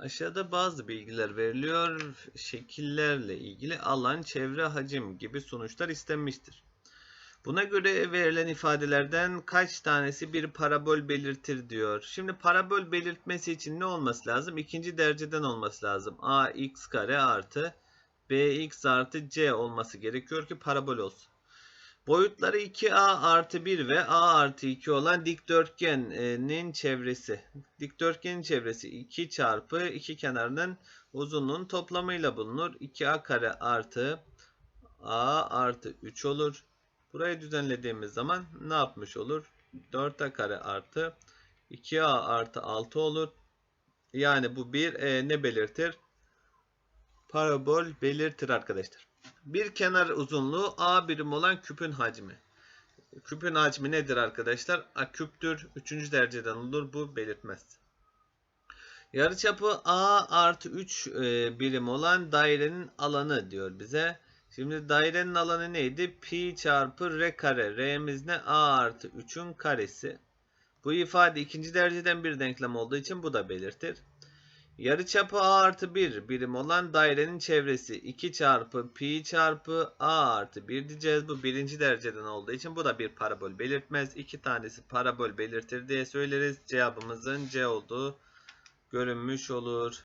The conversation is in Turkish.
Aşağıda bazı bilgiler veriliyor. Şekillerle ilgili alan, çevre, hacim gibi sonuçlar istenmiştir. Buna göre verilen ifadelerden kaç tanesi bir parabol belirtir diyor. Şimdi parabol belirtmesi için ne olması lazım? İkinci dereceden olması lazım. ax kare artı bx artı c olması gerekiyor ki parabol olsun. Boyutları 2a artı 1 ve a artı 2 olan dikdörtgenin çevresi. Dikdörtgenin çevresi 2 çarpı 2 kenarının uzunluğun toplamıyla bulunur. 2a kare artı a artı 3 olur. Burayı düzenlediğimiz zaman ne yapmış olur? 4a kare artı 2a artı 6 olur. Yani bu bir e, ne belirtir? Parabol belirtir arkadaşlar. Bir kenar uzunluğu a birim olan küpün hacmi. Küpün hacmi nedir arkadaşlar? A küptür. Üçüncü dereceden olur. Bu belirtmez. Yarıçapı a artı 3 e, birim olan dairenin alanı diyor bize. Şimdi dairenin alanı neydi? Pi çarpı r kare. R'miz ne? A artı 3'ün karesi. Bu ifade ikinci dereceden bir denklem olduğu için bu da belirtir. Yarıçapı a artı 1 birim olan dairenin çevresi 2 çarpı pi çarpı a artı 1 diyeceğiz. Bu birinci dereceden olduğu için bu da bir parabol belirtmez. İki tanesi parabol belirtir diye söyleriz. Cevabımızın C olduğu görünmüş olur.